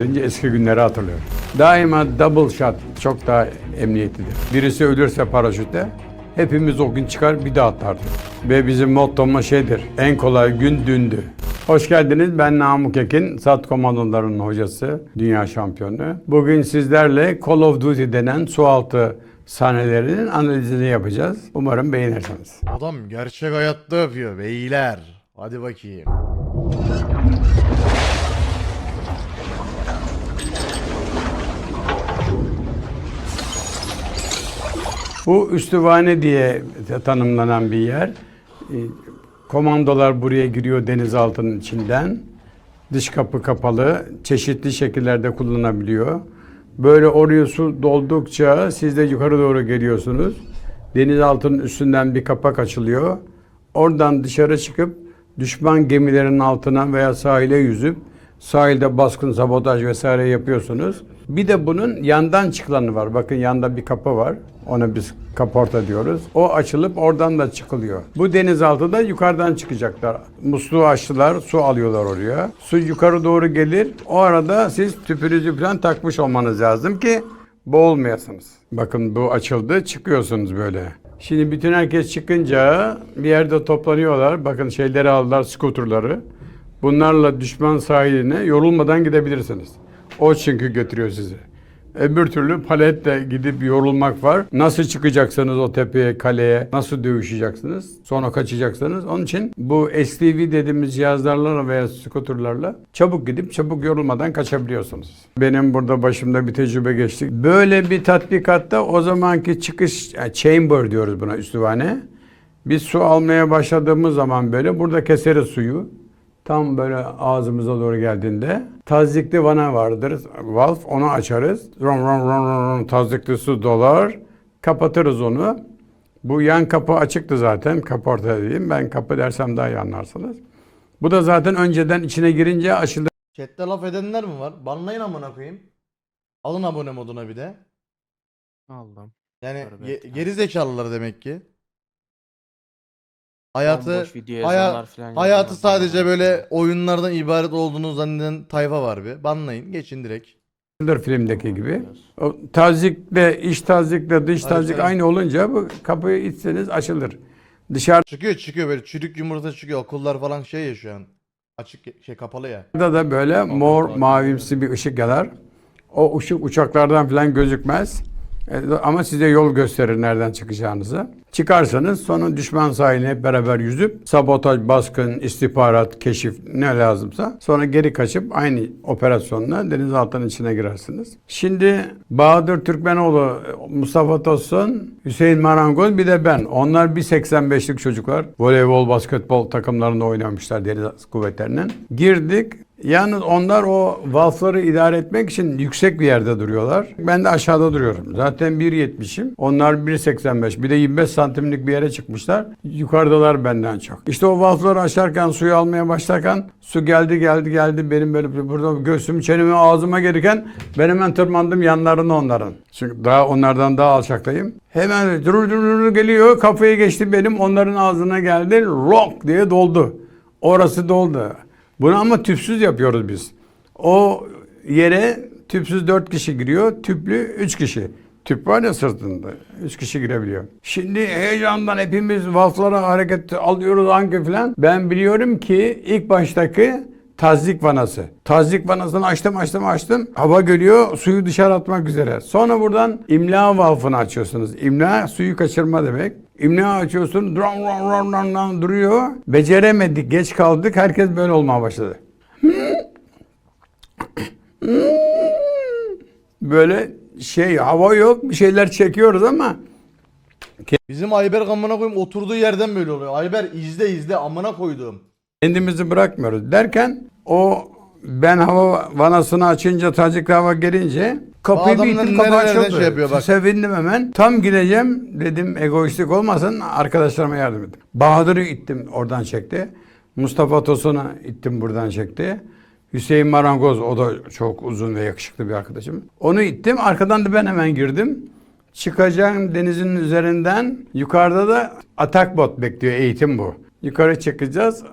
Önce eski günleri hatırlıyorum. Daima double shot çok daha emniyetlidir. Birisi ölürse paraşütte hepimiz o gün çıkar bir daha atlardık. Ve bizim mottomuz şeydir. En kolay gün dündü. Hoş geldiniz. Ben Namık Ekin, SAT komandolarının hocası, dünya şampiyonu. Bugün sizlerle Call of Duty denen sualtı sahnelerinin analizini yapacağız. Umarım beğenirsiniz. Adam gerçek hayatta yapıyor beyler. Hadi bakayım. Bu üstüvane diye tanımlanan bir yer. E, Komandolar buraya giriyor denizaltının içinden. Dış kapı kapalı. Çeşitli şekillerde kullanabiliyor. Böyle oraya su doldukça siz de yukarı doğru geliyorsunuz. Denizaltının üstünden bir kapak açılıyor. Oradan dışarı çıkıp düşman gemilerinin altına veya sahile yüzüp sahilde baskın, sabotaj vesaire yapıyorsunuz. Bir de bunun yandan çıkılanı var. Bakın yanda bir kapı var. Ona biz kaporta diyoruz. O açılıp oradan da çıkılıyor. Bu denizaltı da yukarıdan çıkacaklar. Musluğu açtılar, su alıyorlar oraya. Su yukarı doğru gelir. O arada siz tüpünüzü falan takmış olmanız lazım ki boğulmayasınız. Bakın bu açıldı, çıkıyorsunuz böyle. Şimdi bütün herkes çıkınca bir yerde toplanıyorlar. Bakın şeyleri aldılar, skuterları. Bunlarla düşman sahiline yorulmadan gidebilirsiniz. O çünkü götürüyor sizi. Öbür türlü paletle gidip yorulmak var. Nasıl çıkacaksınız o tepeye, kaleye, nasıl dövüşeceksiniz, sonra kaçacaksınız. Onun için bu STV dediğimiz cihazlarla veya skuterlarla çabuk gidip çabuk yorulmadan kaçabiliyorsunuz. Benim burada başımda bir tecrübe geçti. Böyle bir tatbikatta o zamanki çıkış, yani chamber diyoruz buna üstüvane. Biz su almaya başladığımız zaman böyle burada keseriz suyu. Tam böyle ağzımıza doğru geldiğinde tazyikli vana vardır. Valve onu açarız. Ron ron ron ron ron tazyikli su dolar. Kapatırız onu. Bu yan kapı açıktı zaten. Kapı ortada diyeyim. Ben kapı dersem daha iyi anlarsınız. Bu da zaten önceden içine girince açıldı. Chat'te laf edenler mi var? Banlayın amına koyayım. Alın abone moduna bir de. Aldım. Yani ge- geri zekalılar demek ki. Hayatı Bomboş video haya- yazanlar falan hayatı yazanlar sadece böyle oyunlardan ibaret olduğunu zanneden tayfa var bir. Banlayın, geçin direkt. filmdeki gibi. O tazyikle, iç tazyikle dış tabii. aynı olunca bu kapıyı içseniz açılır. Dışarı Çıkıyor çıkıyor böyle çürük yumurta çıkıyor. Okullar falan şey ya şu an. Açık şey kapalı ya. Burada da böyle mor mavimsi bir ışık yanar. O ışık uçaklardan falan gözükmez. Ama size yol gösterir nereden çıkacağınızı. Çıkarsanız sonra düşman sahiline hep beraber yüzüp sabotaj, baskın, istihbarat, keşif ne lazımsa sonra geri kaçıp aynı operasyonla denizaltının içine girersiniz. Şimdi Bahadır Türkmenoğlu, Mustafa Tosun, Hüseyin Marangoz bir de ben. Onlar 1.85'lik çocuklar. Voleybol, basketbol takımlarında oynamışlar deniz kuvvetlerinin. Girdik. Yalnız onlar o valfları idare etmek için yüksek bir yerde duruyorlar. Ben de aşağıda duruyorum. Zaten 1.70'im. Onlar 1.85. Bir de 25 santimlik bir yere çıkmışlar. Yukarıdalar benden çok. İşte o valfları aşarken, suyu almaya başlarken su geldi geldi geldi. Benim böyle burada göğsüm, çenemi, ağzıma gelirken ben hemen tırmandım yanlarına onların. Çünkü daha onlardan daha alçaktayım. Hemen durur durur geliyor. Kafayı geçti benim. Onların ağzına geldi. Rock diye doldu. Orası doldu. Bunu ama tüpsüz yapıyoruz biz. O yere tüpsüz 4 kişi giriyor, tüplü 3 kişi. Tüp var ya sırtında. 3 kişi girebiliyor. Şimdi heyecandan hepimiz valflara hareket alıyoruz hangi falan. Ben biliyorum ki ilk baştaki tazik vanası. Tazik vanasını açtım açtım açtım. Hava geliyor suyu dışarı atmak üzere. Sonra buradan imla valfını açıyorsunuz. İmla suyu kaçırma demek. İmla açıyorsun. Dram ram ram ram ram duruyor. Beceremedik. Geç kaldık. Herkes böyle olmaya başladı. Böyle şey hava yok. Bir şeyler çekiyoruz ama Bizim Ayber amına koyayım oturduğu yerden böyle oluyor. Ayber izle izle amına koyduğum. Kendimizi bırakmıyoruz derken o ben hava vanasını açınca tacikli hava gelince kapıyı bir ittim kapı açıldı. şey yapıyor bak. Sevindim hemen. Tam gideceğim dedim egoistlik olmasın arkadaşlarıma yardım ettim. Bahadır'ı ittim oradan çekti. Mustafa Tosun'u ittim buradan çekti. Hüseyin Marangoz o da çok uzun ve yakışıklı bir arkadaşım. Onu ittim arkadan da ben hemen girdim. Çıkacağım denizin üzerinden yukarıda da atak bot bekliyor eğitim bu. Yukarı çıkacağız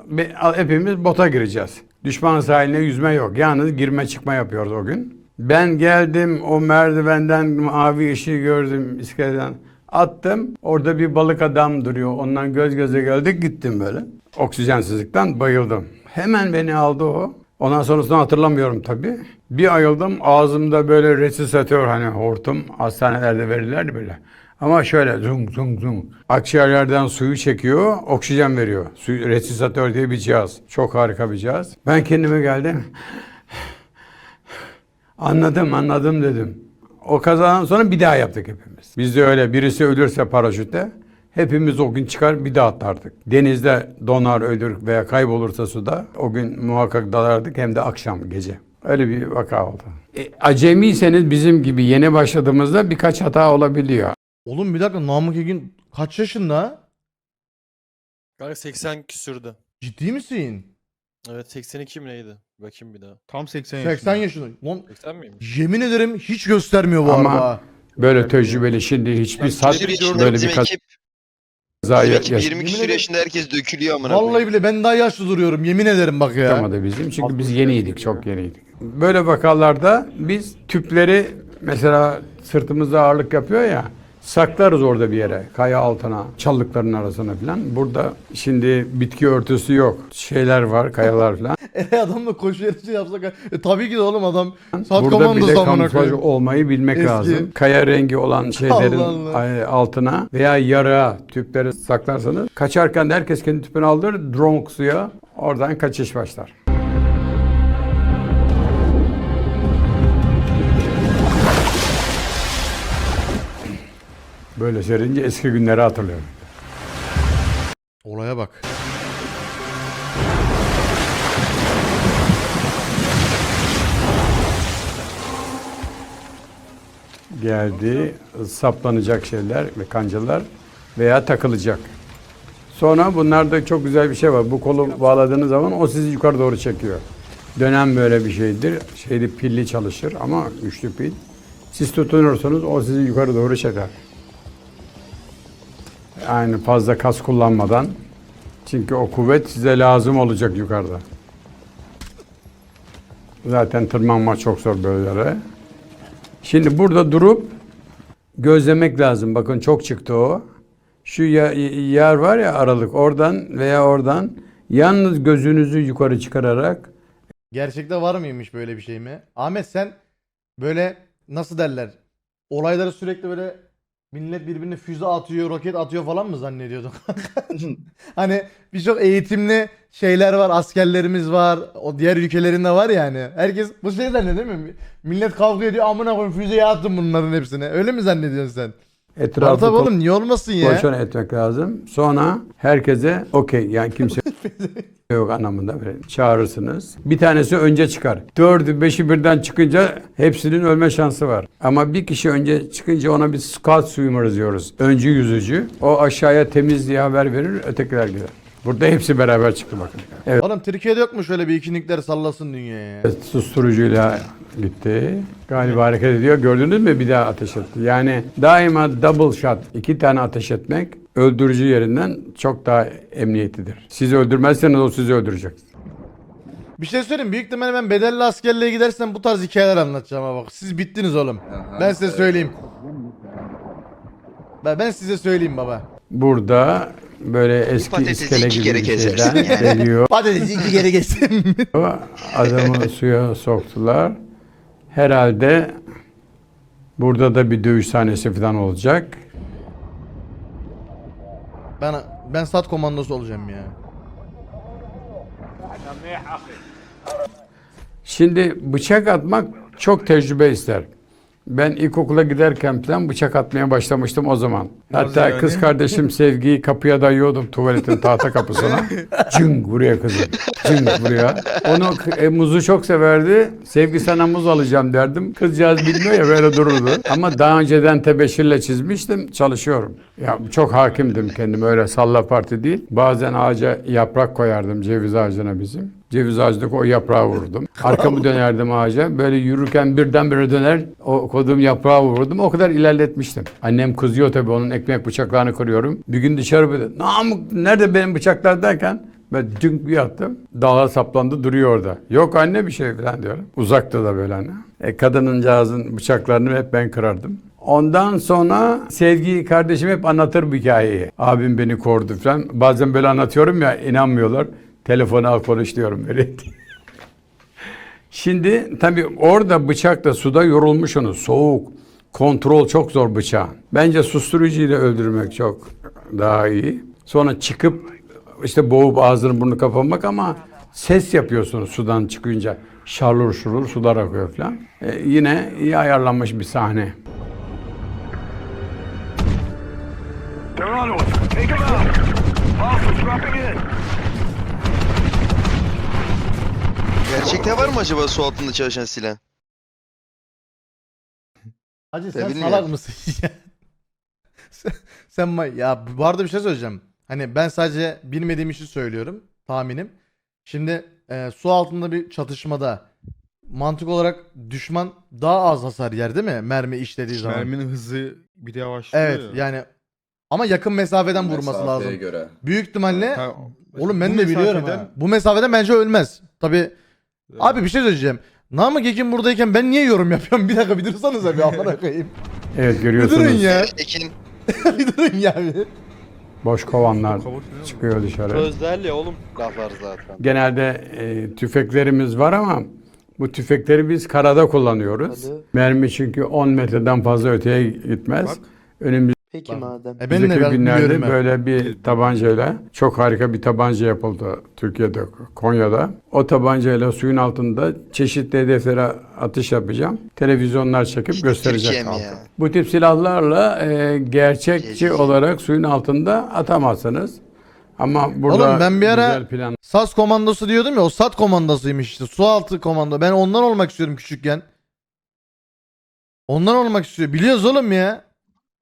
hepimiz bota gireceğiz. Düşman sahiline yüzme yok. Yalnız girme çıkma yapıyoruz o gün. Ben geldim o merdivenden mavi ışığı gördüm iskeleden. Attım. Orada bir balık adam duruyor. Ondan göz göze geldik gittim böyle. Oksijensizlikten bayıldım. Hemen beni aldı o. Ondan sonrasını hatırlamıyorum tabii. Bir ayıldım ağzımda böyle resisatör hani hortum hastanelerde verirler böyle. Ama şöyle zung zung zung. Akciğerlerden suyu çekiyor, oksijen veriyor. Su, resisatör diye bir cihaz. Çok harika bir cihaz. Ben kendime geldim. Anladım, anladım dedim. O kazadan sonra bir daha yaptık hepimiz. Bizde öyle birisi ölürse paraşütte hepimiz o gün çıkar bir daha atlardık. Denizde donar ölür veya kaybolursa suda o gün muhakkak dalardık hem de akşam gece. Öyle bir vaka oldu. E, acemiyseniz bizim gibi yeni başladığımızda birkaç hata olabiliyor. Oğlum bir dakika Namık Ekin kaç yaşında? Kanka 80 küsürdü. Ciddi misin? Evet 82 mi neydi? Bakayım bir daha. Tam 80 yaşında. 80 yaşında. Lan 80 miymiş? yemin ederim hiç göstermiyor bu Ama- arada. Böyle tecrübeli şimdi hiçbir Bizim içinde böyle bizim bir ekip, kaza bizim ekip yaş- 20 küsur yaşında herkes dökülüyor amına Vallahi koyayım. bile ben daha yaşlı duruyorum yemin ederim bak ya. Yapamadı bizim çünkü biz yeniydik, çok yeniydik. Böyle vakalarda biz tüpleri mesela sırtımızda ağırlık yapıyor ya saklarız orada bir yere kaya altına çalılıkların arasına falan. Burada şimdi bitki örtüsü yok. Şeyler var kayalar falan. E adamla koşu yarışı yapsak e, tabii ki de oğlum adam saat Burada bile kamuflaj olmayı bilmek Eski. lazım. Kaya rengi olan şeylerin Allah Allah. altına veya yarığa tüpleri saklarsanız kaçarken de herkes kendi tüpünü alır, drone suya oradan kaçış başlar. Böyle serince eski günleri hatırlıyorum. Olaya bak. geldi saplanacak şeyler ve kancalar veya takılacak. Sonra bunlarda çok güzel bir şey var. Bu kolu bağladığınız zaman o sizi yukarı doğru çekiyor. Dönem böyle bir şeydir. Şeyde pilli çalışır ama güçlü pil. Siz tutunursanız o sizi yukarı doğru çeker. Yani fazla kas kullanmadan. Çünkü o kuvvet size lazım olacak yukarıda. Zaten tırmanma çok zor böylelere. Şimdi burada durup gözlemek lazım. Bakın çok çıktı o. Şu yer var ya aralık oradan veya oradan yalnız gözünüzü yukarı çıkararak Gerçekte var mıymış böyle bir şey mi? Ahmet sen böyle nasıl derler? Olayları sürekli böyle millet birbirine füze atıyor, roket atıyor falan mı zannediyordun? hani birçok eğitimli şeyler var, askerlerimiz var, o diğer ülkelerinde var yani. Herkes bu şey zannediyor değil mi? Millet kavga ediyor, amına koyayım füzeyi attım bunların hepsine. Öyle mi zannediyorsun sen? Etrafı tabii oğlum niye olmasın ya? kontrol etmek lazım. Sonra herkese okey yani kimse yok anlamında böyle çağırırsınız. Bir tanesi önce çıkar. Dördü beşi birden çıkınca hepsinin ölme şansı var. Ama bir kişi önce çıkınca ona bir scout swimmer diyoruz. Öncü yüzücü. O aşağıya temiz diye haber verir ötekiler gider. Burada hepsi beraber çıktı bakın. Evet. Oğlum Türkiye'de yok mu şöyle bir ikinikler sallasın dünyaya? Susturucuyla gitti. Galiba hareket ediyor. Gördünüz mü bir daha ateş etti. Yani daima double shot. iki tane ateş etmek öldürücü yerinden çok daha emniyetlidir. Sizi öldürmezseniz o sizi öldürecek. Bir şey söyleyeyim. Büyük ihtimalle ben bedelli askerliğe gidersem bu tarz hikayeler anlatacağım ama bak. Siz bittiniz oğlum. Ben size söyleyeyim. Ben, ben size söyleyeyim baba. Burada böyle eski patatesi iskele iki gibi kere bir kesersin şeyden yani. geliyor. Patatesi iki kere geçsin. Adamı suya soktular. Herhalde burada da bir dövüş sahnesi falan olacak. ben ben sat komandosu olacağım ya. Şimdi bıçak atmak çok tecrübe ister. Ben ilkokula giderken falan bıçak atmaya başlamıştım o zaman. Hatta kız kardeşim Sevgi'yi kapıya dayıyordum tuvaletin tahta kapısına. Cıng buraya kızım. Cıng buraya. Onu e, muzu çok severdi. Sevgi sana muz alacağım derdim. Kızcağız bilmiyor ya böyle dururdu. Ama daha önceden tebeşirle çizmiştim. Çalışıyorum. Ya çok hakimdim kendim öyle salla parti değil. Bazen ağaca yaprak koyardım ceviz ağacına bizim. Ceviz ağacındaki o yaprağı vurdum. Arkamı dönerdim ağaca. Böyle yürürken birdenbire döner o koduğum yaprağı vurdum. O kadar ilerletmiştim. Annem kızıyor tabii onun ekmek bıçaklarını kırıyorum. Bir gün dışarı böyle Namık nerede benim bıçaklar derken Ben dünk bir attım. Dağa saplandı duruyor orada. Yok anne bir şey falan diyorum. Uzakta da böyle hani. E, kadıncağızın bıçaklarını hep ben kırardım. Ondan sonra Sevgi kardeşim hep anlatır bu hikayeyi. Abim beni korudu falan. Bazen böyle anlatıyorum ya inanmıyorlar. Telefonu al konuş diyorum böyle. Şimdi tabii orada bıçakla suda yorulmuşsunuz. Soğuk. Kontrol çok zor bıçağın. Bence susturucuyla öldürmek çok daha iyi. Sonra çıkıp işte boğup ağzını burnunu kapamak ama ses yapıyorsunuz sudan çıkınca. Şarlur şurur sular akıyor falan. E, yine iyi ayarlanmış bir sahne. They're on us. Take them out. Hostiles dropping in. Gerçekte var mı acaba su altında çalışan silah? Hacı sen bilmiyorum. salak mısın ya? sen, sen ma- ya bu arada bir şey söyleyeceğim. Hani ben sadece bilmediğim işi söylüyorum. Tahminim. Şimdi e, su altında bir çatışmada mantık olarak düşman daha az hasar yer değil mi? Mermi işlediği zaman. Merminin hızı bir de yavaşlıyor Evet ya. yani ama yakın mesafeden vurması Mesafeye lazım. göre. Büyük ihtimalle Ha, oğlum ben bu de biliyorum mesafeden- ha. Bu mesafeden bence ölmez. Tabi abi bir şey söyleyeceğim. Namık Ekin buradayken ben niye yorum yapıyorum? Bir dakika bir dursanıza bir amına koyayım. Evet Bir görüyorsunuz. durun ya. Ekin bir durun ya bir. Boş kovanlar çıkıyor dışarı. Sözlerle oğlum laflar zaten. Genelde e, tüfeklerimiz var ama bu tüfekleri biz karada kullanıyoruz. Mermi çünkü 10 metreden fazla öteye gitmez. Bak. Peki madem. E ben de ben günlerde böyle bir tabancayla çok harika bir tabanca yapıldı Türkiye'de, Konya'da. O tabancayla suyun altında çeşitli hedeflere atış yapacağım. Televizyonlar çekip İşte gösterecek halka. ya? Bu tip silahlarla e, gerçekçi Gece. olarak suyun altında atamazsınız. Ama burada Oğlum ben bir ara- güzel plan SAS komandosu diyordum ya o SAT komandosuymuş işte. Su altı komando. Ben ondan olmak istiyorum küçükken. Ondan olmak istiyor. Biliyoruz oğlum ya.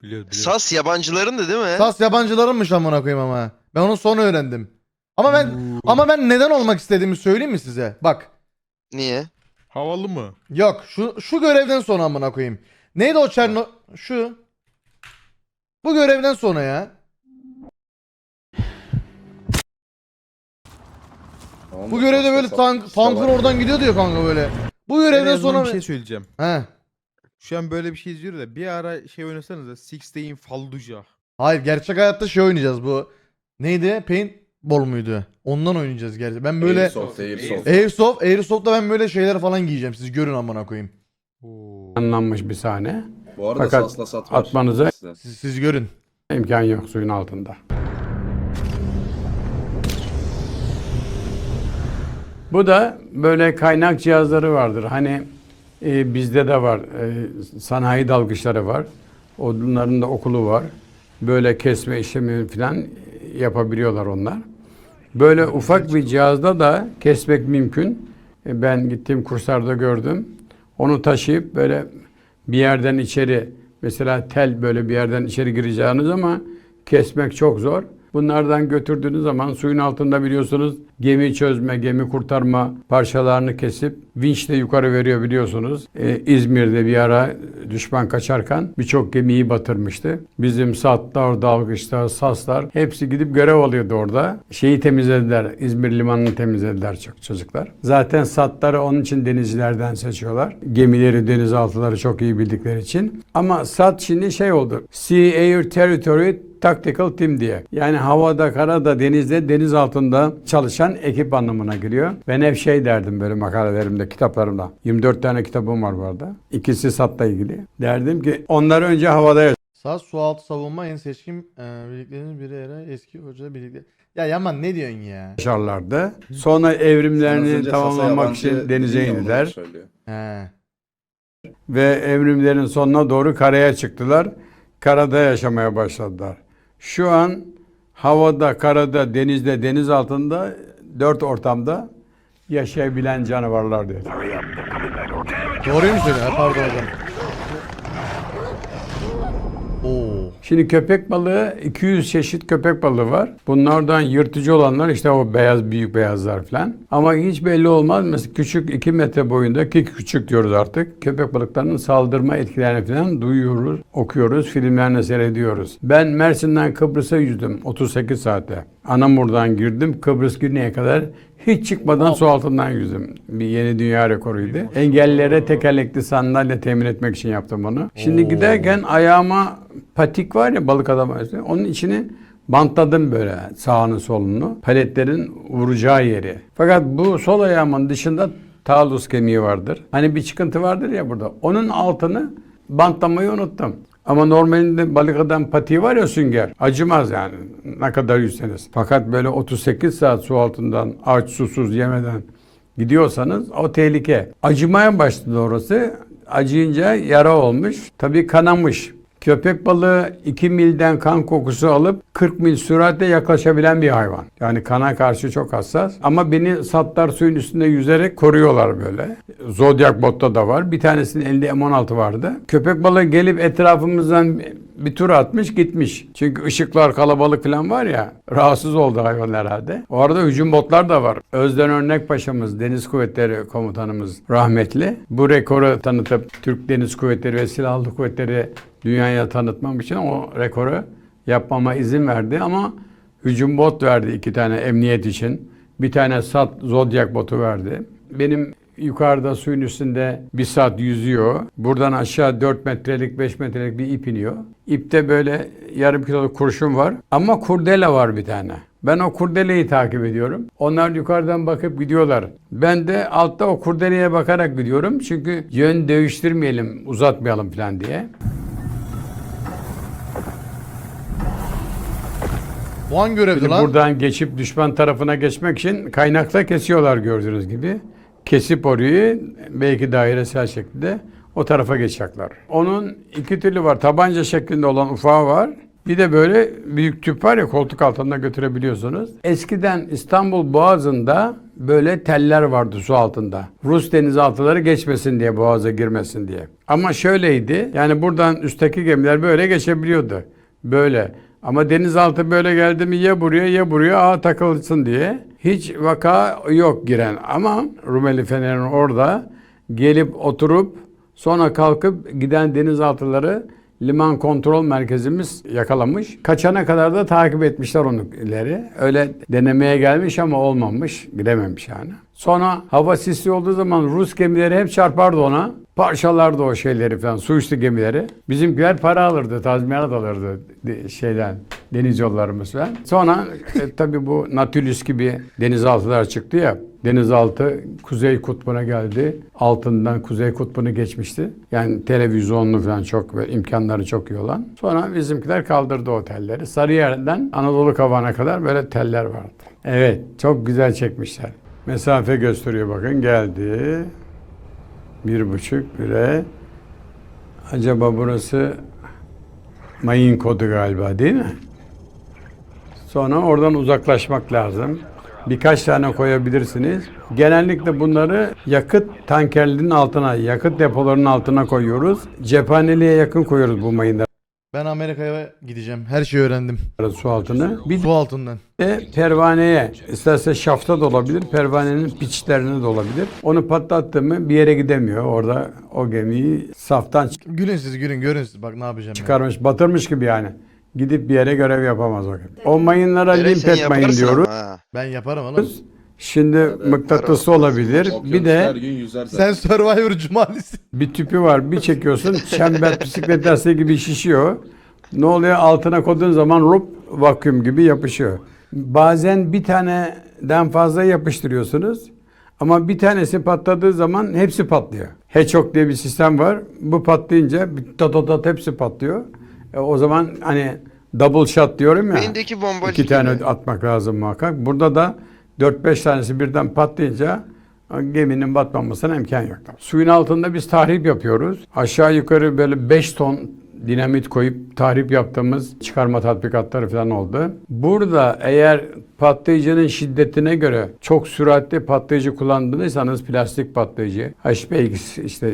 Biliyoruz, biliyoruz. Sas yabancıların da değil mi? SAS yabancılarınmış amına koyayım ama. Ben onu sonra öğrendim. Ama ben ama ben neden olmak istediğimi söyleyeyim mi size? Bak. Niye? Havalı mı? Yok şu şu görevden sonra amına koyayım. Neydi o Çerno şu? Bu görevden sonra ya. Bu görevde böyle tank tankın oradan gidiyor diyor kanka böyle. Bu görevden sonra bir şey söyleyeceğim. He. Şu an böyle bir şey izliyoruz da bir ara şey oynasanız da Six Day in Fallujah. Hayır gerçek hayatta şey oynayacağız bu. Neydi? Paintball muydu? Ondan oynayacağız gerçi. Ben böyle Airsoft, Airsoft. Airsoft, Airsoft'ta ben böyle şeyler falan giyeceğim. Siz görün amına koyayım. Oo. planlanmış bir sahne. Bu arada Fakat sasla sat var. atmanıza-. Siz, siz görün. İmkan yok suyun altında. Bu da böyle kaynak cihazları vardır. Hani e, bizde de var. E, sanayi dalgıçları var. Onların da okulu var. Böyle kesme işlemi falan yapabiliyorlar onlar. Böyle ufak bir cihazda da kesmek mümkün. E, ben gittiğim kurslarda gördüm. Onu taşıyıp böyle bir yerden içeri mesela tel böyle bir yerden içeri gireceğiniz ama kesmek çok zor. Bunlardan götürdüğünüz zaman suyun altında biliyorsunuz gemi çözme, gemi kurtarma parçalarını kesip vinçle yukarı veriyor biliyorsunuz. Ee, İzmir'de bir ara düşman kaçarken birçok gemiyi batırmıştı. Bizim SAT'lar, dalgıçlar, SAS'lar hepsi gidip görev alıyordu orada. Şeyi temizlediler, İzmir limanını temizlediler çok çocuklar. Zaten SAT'ları onun için denizcilerden seçiyorlar. Gemileri, denizaltıları çok iyi bildikleri için. Ama SAT şimdi şey oldu. Sea Air Territory Tactical Team diye. Yani havada, karada, denizde, deniz altında çalışan ekip anlamına geliyor. Ben hep şey derdim böyle makalelerimde, kitaplarımda. 24 tane kitabım var bu arada. İkisi SAT'la ilgili. Derdim ki onlar önce havada SAS su altı savunma en seçkin e, birliklerinin biri era eski hoca birlikte. Ya Yaman ne diyorsun ya? yaşarlardı. Sonra evrimlerini tamamlamak için denize indiler. He. Ve evrimlerin sonuna doğru karaya çıktılar. Karada yaşamaya başladılar. Şu an havada, karada, denizde, deniz altında dört ortamda yaşayabilen canavarlar diyor. Doğruyu mu söylüyorsun? Ha, Pardon hocam. Şimdi köpek balığı 200 çeşit köpek balığı var. Bunlardan yırtıcı olanlar işte o beyaz büyük beyazlar falan. Ama hiç belli olmaz. Mesela küçük 2 metre boyunda ki küçük diyoruz artık. Köpek balıklarının saldırma etkilerini falan duyuyoruz, okuyoruz, filmlerini seyrediyoruz. Ben Mersin'den Kıbrıs'a yüzdüm 38 saate. Anamur'dan girdim Kıbrıs Güney'e kadar hiç çıkmadan su altından yüzdüm. Bir yeni dünya rekoruydu. Engellilere tekerlekli sandalye temin etmek için yaptım bunu. Şimdi giderken ayağıma patik var ya balık adam arasında, onun içini bantladım böyle sağını solunu. Paletlerin vuracağı yeri. Fakat bu sol ayağımın dışında talus kemiği vardır. Hani bir çıkıntı vardır ya burada. Onun altını bantlamayı unuttum. Ama normalinde balık adam patiği var ya sünger. Acımaz yani ne kadar yüzseniz. Fakat böyle 38 saat su altından aç susuz yemeden gidiyorsanız o tehlike. Acımaya başladı orası. Acıyınca yara olmuş. Tabii kanamış. Köpek balığı 2 milden kan kokusu alıp 40 mil süratle yaklaşabilen bir hayvan. Yani kana karşı çok hassas. Ama beni satlar suyun üstünde yüzerek koruyorlar böyle. Zodiac botta da var. Bir tanesinin elinde M16 vardı. Köpek balığı gelip etrafımızdan bir tur atmış gitmiş. Çünkü ışıklar kalabalık falan var ya rahatsız oldu hayvan herhalde. O arada hücum botlar da var. Özden Örnek Paşa'mız Deniz Kuvvetleri Komutanımız rahmetli. Bu rekoru tanıtıp Türk Deniz Kuvvetleri ve Silahlı Kuvvetleri dünyaya tanıtmam için o rekoru yapmama izin verdi ama hücum bot verdi iki tane emniyet için. Bir tane SAT Zodiac botu verdi. Benim yukarıda suyun üstünde bir saat yüzüyor. Buradan aşağı 4 metrelik 5 metrelik bir ip iniyor. İpte böyle yarım kiloluk kurşun var ama kurdele var bir tane. Ben o kurdeleyi takip ediyorum. Onlar yukarıdan bakıp gidiyorlar. Ben de altta o kurdeleye bakarak gidiyorum. Çünkü yön değiştirmeyelim, uzatmayalım falan diye. Görevdi Şimdi lan? buradan geçip düşman tarafına geçmek için kaynakta kesiyorlar gördüğünüz gibi. Kesip orayı belki dairesel şekilde o tarafa geçecekler. Onun iki türlü var. Tabanca şeklinde olan ufağı var. Bir de böyle büyük tüp var ya koltuk altında götürebiliyorsunuz. Eskiden İstanbul Boğazı'nda böyle teller vardı su altında. Rus denizaltıları geçmesin diye boğaza girmesin diye. Ama şöyleydi. Yani buradan üstteki gemiler böyle geçebiliyordu. Böyle. Ama denizaltı böyle geldi mi ya buraya ya buraya ağa takılsın diye. Hiç vaka yok giren. Ama Rumeli Fener'in orada gelip oturup sonra kalkıp giden denizaltıları liman kontrol merkezimiz yakalamış. Kaçana kadar da takip etmişler onu ileri. Öyle denemeye gelmiş ama olmamış. Gidememiş yani. Sonra hava sisli olduğu zaman Rus gemileri hep çarpardı ona. Parçalardı o şeyleri falan, su üstü gemileri. Bizimkiler para alırdı, tazminat alırdı de- şeyden, deniz yollarımız falan. Sonra e, tabii bu Nautilus gibi denizaltılar çıktı ya. Denizaltı Kuzey Kutbu'na geldi. Altından Kuzey Kutbu'nu geçmişti. Yani televizyonlu falan çok ve imkanları çok iyi olan. Sonra bizimkiler kaldırdı o telleri. Sarıyer'den Anadolu Kavağı'na kadar böyle teller vardı. Evet, çok güzel çekmişler. Mesafe gösteriyor bakın geldi. Bir buçuk bire. Acaba burası mayın kodu galiba değil mi? Sonra oradan uzaklaşmak lazım. Birkaç tane koyabilirsiniz. Genellikle bunları yakıt tankerlerinin altına, yakıt depolarının altına koyuyoruz. Cephaneliğe yakın koyuyoruz bu mayınları Ben Amerika'ya gideceğim. Her şeyi öğrendim. su altını. Bir Su altından. de pervaneye, isterse şafta da olabilir, pervanenin piçlerine de olabilir. Onu patlattı mı bir yere gidemiyor. Orada o gemiyi saftan Gülün siz gülün görün siz. Bak ne yapacağım. ya. çıkarmış, batırmış gibi yani. Gidip bir yere görev yapamaz o gemi. O mayınlara Direkt sen limpet mayın yaparsın diyoruz. ama ha. Ben yaparım oğlum. Şimdi mıknatıslı olabilir. Bir de Sen Survivor Cumalisi. bir tüpü var. Bir çekiyorsun çember bisiklet lastiği gibi şişiyor. Ne oluyor? Altına koyduğun zaman rup vakum gibi yapışıyor. Bazen bir taneden fazla yapıştırıyorsunuz. Ama bir tanesi patladığı zaman hepsi patlıyor. Hedgehog diye bir sistem var. Bu patlayınca bir tat tat tat hepsi patlıyor. E, o zaman hani double shot diyorum ya. Beyindeki bomba iki tane atmak lazım muhakkak. Burada da 4-5 tanesi birden patlayınca geminin batmamasına imkan yok. Suyun altında biz tahrip yapıyoruz. Aşağı yukarı böyle 5 ton dinamit koyup tahrip yaptığımız çıkarma tatbikatları falan oldu. Burada eğer patlayıcının şiddetine göre çok süratli patlayıcı kullandıysanız plastik patlayıcı, HPX işte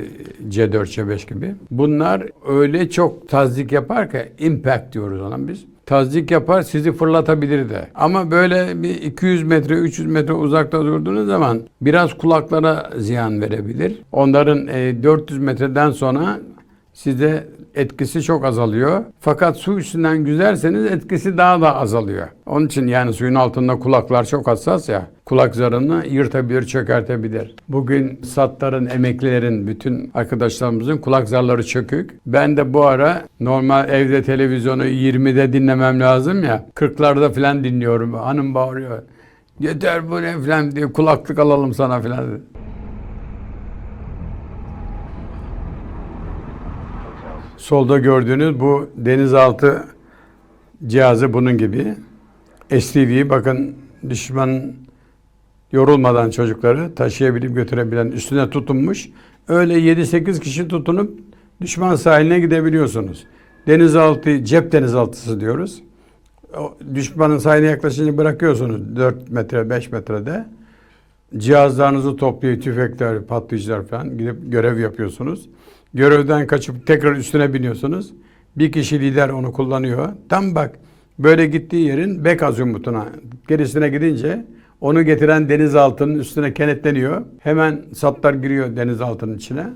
C4, C5 gibi. Bunlar öyle çok tazdik yapar ki impact diyoruz ona biz. Tazdik yapar sizi fırlatabilir de. Ama böyle bir 200 metre 300 metre uzakta durduğunuz zaman biraz kulaklara ziyan verebilir. Onların e, 400 metreden sonra size etkisi çok azalıyor. Fakat su üstünden güzerseniz etkisi daha da azalıyor. Onun için yani suyun altında kulaklar çok hassas ya. Kulak zarını yırtabilir, çökertebilir. Bugün satların, emeklilerin, bütün arkadaşlarımızın kulak zarları çökük. Ben de bu ara normal evde televizyonu 20'de dinlemem lazım ya. 40'larda falan dinliyorum. Hanım bağırıyor. Yeter bu ne falan diye kulaklık alalım sana falan. Solda gördüğünüz bu denizaltı cihazı bunun gibi. STV bakın düşmanın yorulmadan çocukları taşıyabilip götürebilen üstüne tutunmuş. Öyle 7-8 kişi tutunup düşman sahiline gidebiliyorsunuz. Denizaltı, cep denizaltısı diyoruz. O düşmanın sahiline yaklaşınca bırakıyorsunuz 4 metre 5 metrede. Cihazlarınızı toplayıp tüfekler, patlayıcılar falan gidip görev yapıyorsunuz. Görevden kaçıp tekrar üstüne biniyorsunuz. Bir kişi lider onu kullanıyor. Tam bak böyle gittiği yerin bek azimutuna gerisine gidince onu getiren denizaltının üstüne kenetleniyor. Hemen satlar giriyor denizaltının içine.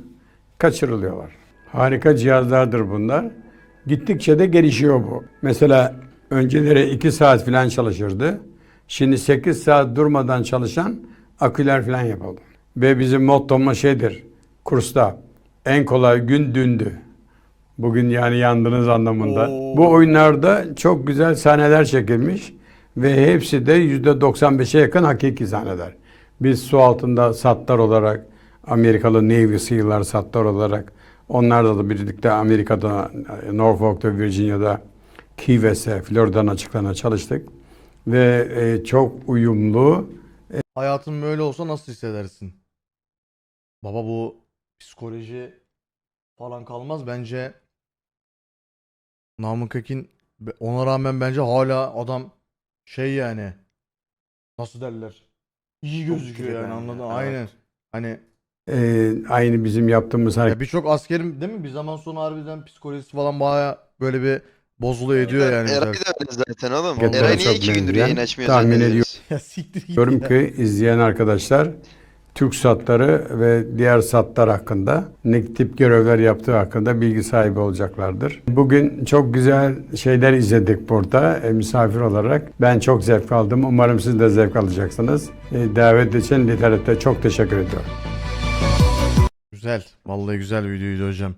Kaçırılıyorlar. Harika cihazlardır bunlar. Gittikçe de gelişiyor bu. Mesela önceleri 2 saat falan çalışırdı. Şimdi 8 saat durmadan çalışan aküler falan yapıldı. Ve bizim mottomuz şeydir kursta. En kolay gün dündü. Bugün yani yandınız anlamında. Oo. Bu oyunlarda çok güzel sahneler çekilmiş ve hepsi de %95'e yakın hakiki sahneler. Biz su altında satlar olarak, Amerikalı Navy SEAL'lar satlar olarak, onlarla da birlikte Amerika'da, Norfolk'ta, Virginia'da, Key West'e, Florida'nın açıklarına çalıştık. Ve e, çok uyumlu, Hayatın böyle olsa nasıl hissedersin? Baba bu psikoloji falan kalmaz bence. Namık Ekin ona rağmen bence hala adam şey yani nasıl derler? İyi gözüküyor yani anladın mı? Aynen. Hani e, aynı bizim yaptığımız hareket. birçok askerin değil mi bir zaman sonra harbiden psikolojisi falan baya böyle bir bozuluyor ediyor yani. Eray da öyle zaten oğlum. Eray niye iki gündür yayın açmıyor tahmin zannediyoruz? ya siktir git Diyorum ki izleyen arkadaşlar Türk satları ve diğer satlar hakkında ne tip görevler yaptığı hakkında bilgi sahibi olacaklardır. Bugün çok güzel şeyler izledik burada e, misafir olarak. Ben çok zevk aldım. Umarım siz de zevk alacaksınız. E, davet için literatüre çok teşekkür ediyorum. Güzel. Vallahi güzel videoydu hocam.